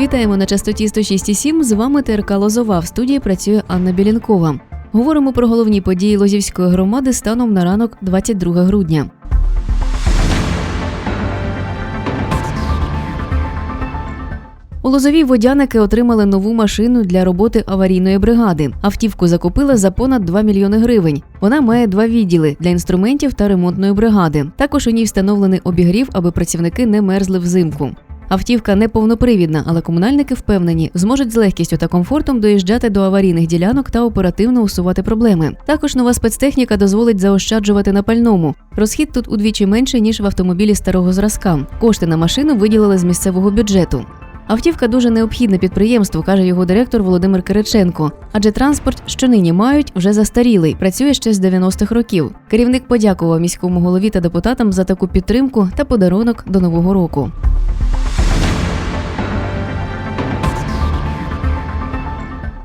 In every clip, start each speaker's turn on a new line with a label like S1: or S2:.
S1: Вітаємо на частоті 106,7. З вами ТРК Лозова. В студії працює Анна Білінкова. Говоримо про головні події Лозівської громади станом на ранок 22 грудня. У Лозовій водяники отримали нову машину для роботи аварійної бригади. Автівку закупили за понад 2 мільйони гривень. Вона має два відділи для інструментів та ремонтної бригади. Також у ній встановлений обігрів, аби працівники не мерзли взимку. Автівка не повнопривідна, але комунальники впевнені, зможуть з легкістю та комфортом доїжджати до аварійних ділянок та оперативно усувати проблеми. Також нова спецтехніка дозволить заощаджувати на пальному. Розхід тут удвічі менше ніж в автомобілі старого зразка. Кошти на машину виділили з місцевого бюджету. Автівка дуже необхідна підприємству, каже його директор Володимир Кириченко. Адже транспорт, що нині мають, вже застарілий, працює ще з 90-х років. Керівник подякував міському голові та депутатам за таку підтримку та подарунок до нового року.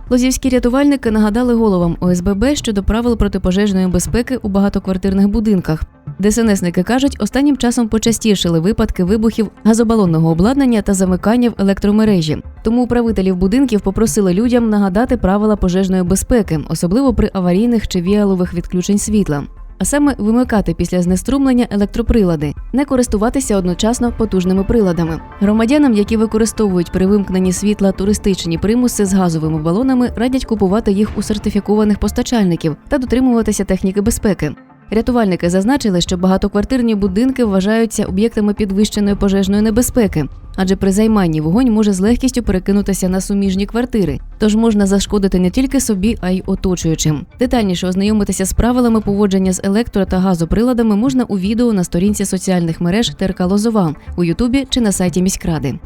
S1: Лозівські рятувальники нагадали головам ОСББ щодо правил протипожежної безпеки у багатоквартирних будинках. ДСНСники кажуть, останнім часом почастішили випадки вибухів газобалонного обладнання та замикання в електромережі. Тому управителів будинків попросили людям нагадати правила пожежної безпеки, особливо при аварійних чи віалових відключень світла. А саме вимикати після знеструмлення електроприлади, не користуватися одночасно потужними приладами. Громадянам, які використовують при вимкненні світла туристичні примуси з газовими балонами, радять купувати їх у сертифікованих постачальників та дотримуватися техніки безпеки. Рятувальники зазначили, що багатоквартирні будинки вважаються об'єктами підвищеної пожежної небезпеки, адже при займанні вогонь може з легкістю перекинутися на суміжні квартири, тож можна зашкодити не тільки собі, а й оточуючим. Детальніше ознайомитися з правилами поводження з електро та газоприладами можна у відео на сторінці соціальних мереж ТРК Лозова у Ютубі чи на сайті міськради.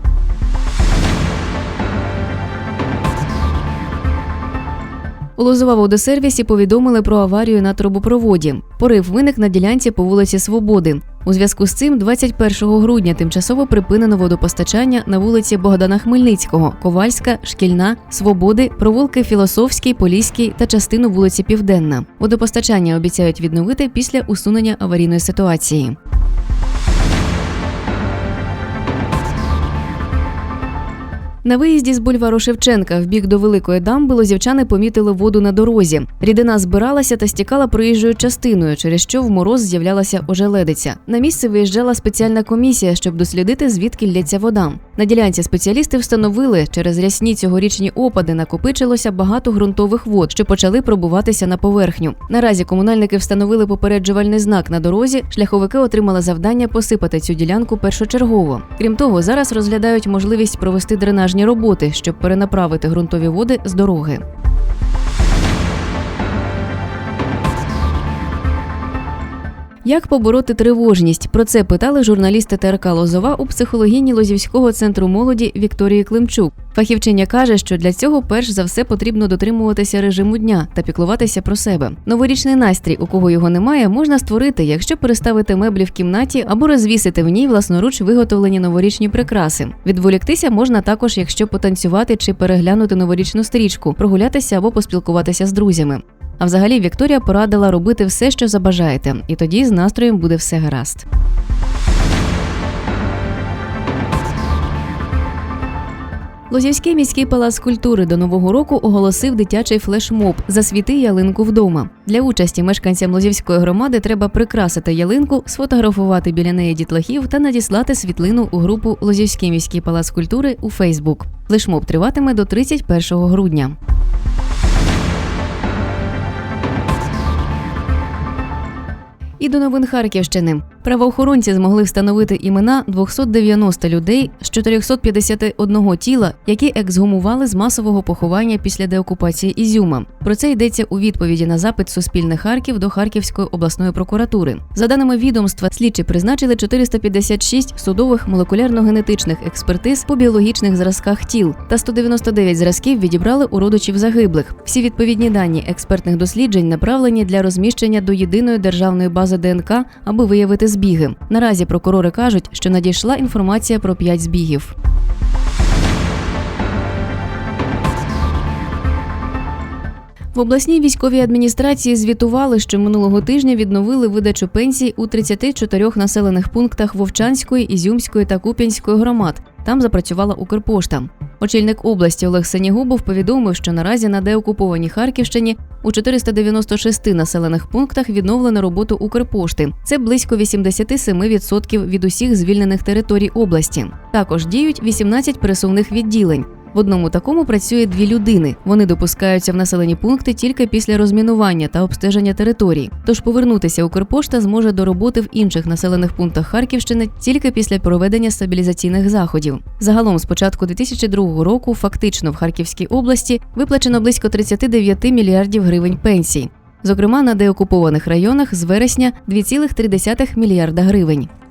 S1: У Лозова водосервісі повідомили про аварію на трубопроводі. Порив виник на ділянці по вулиці Свободи. У зв'язку з цим 21 грудня тимчасово припинено водопостачання на вулиці Богдана Хмельницького, Ковальська, Шкільна, Свободи, провулки Філософський, Поліський та частину вулиці Південна. Водопостачання обіцяють відновити після усунення аварійної ситуації. На виїзді з бульвару Шевченка в бік до великої дамби лозівчани помітили воду на дорозі. Рідина збиралася та стікала проїжджою частиною, через що в мороз з'являлася ожеледиця. На місце виїжджала спеціальна комісія, щоб дослідити, звідки лється вода. На ділянці спеціалісти встановили, через рясні цьогорічні опади накопичилося багато ґрунтових вод, що почали пробуватися на поверхню. Наразі комунальники встановили попереджувальний знак на дорозі. Шляховики отримали завдання посипати цю ділянку першочергово. Крім того, зараз розглядають можливість провести дренажні роботи, щоб перенаправити ґрунтові води з дороги. Як побороти тривожність? Про це питали журналісти ТРК Лозова у психологіні Лозівського центру молоді Вікторії Климчук. Фахівчиня каже, що для цього перш за все потрібно дотримуватися режиму дня та піклуватися про себе. Новорічний настрій, у кого його немає, можна створити, якщо переставити меблі в кімнаті або розвісити в ній власноруч виготовлені новорічні прикраси. Відволіктися можна також, якщо потанцювати чи переглянути новорічну стрічку, прогулятися або поспілкуватися з друзями. А взагалі Вікторія порадила робити все, що забажаєте, і тоді з настроєм буде все гаразд. Лозівський міський палац культури до нового року оголосив дитячий флешмоб Засвіти ялинку вдома. Для участі мешканцям Лозівської громади треба прикрасити ялинку, сфотографувати біля неї дітлахів та надіслати світлину у групу Лозівський міський палац культури у Фейсбук. Флешмоб триватиме до 31 грудня. І до новин Харківщини правоохоронці змогли встановити імена 290 людей з 451 тіла, які ексгумували з масового поховання після деокупації Ізюма. Про це йдеться у відповіді на запит Суспільне Харків до Харківської обласної прокуратури. За даними відомства, слідчі призначили 456 судових молекулярно-генетичних експертиз по біологічних зразках тіл та 199 зразків відібрали у родичів загиблих. Всі відповідні дані експертних досліджень направлені для розміщення до єдиної державної бази ДНК, аби виявити збіги. Наразі прокурори кажуть, що надійшла інформація про п'ять збігів. В обласній військовій адміністрації звітували, що минулого тижня відновили видачу пенсій у 34 населених пунктах Вовчанської, Ізюмської та Куп'янської громад. Там запрацювала Укрпошта. Очільник області Олег Сенігубов повідомив, що наразі на деокупованій Харківщині у 496 населених пунктах відновлено роботу Укрпошти. Це близько 87% від усіх звільнених територій області. Також діють 18 пересувних відділень. В одному такому працює дві людини. Вони допускаються в населені пункти тільки після розмінування та обстеження територій. Тож повернутися Укрпошта зможе до роботи в інших населених пунктах Харківщини тільки після проведення стабілізаційних заходів. Загалом з початку 2002 року фактично в Харківській області виплачено близько 39 мільярдів гривень пенсій. Зокрема, на деокупованих районах з вересня 2,3 мільярда гривень.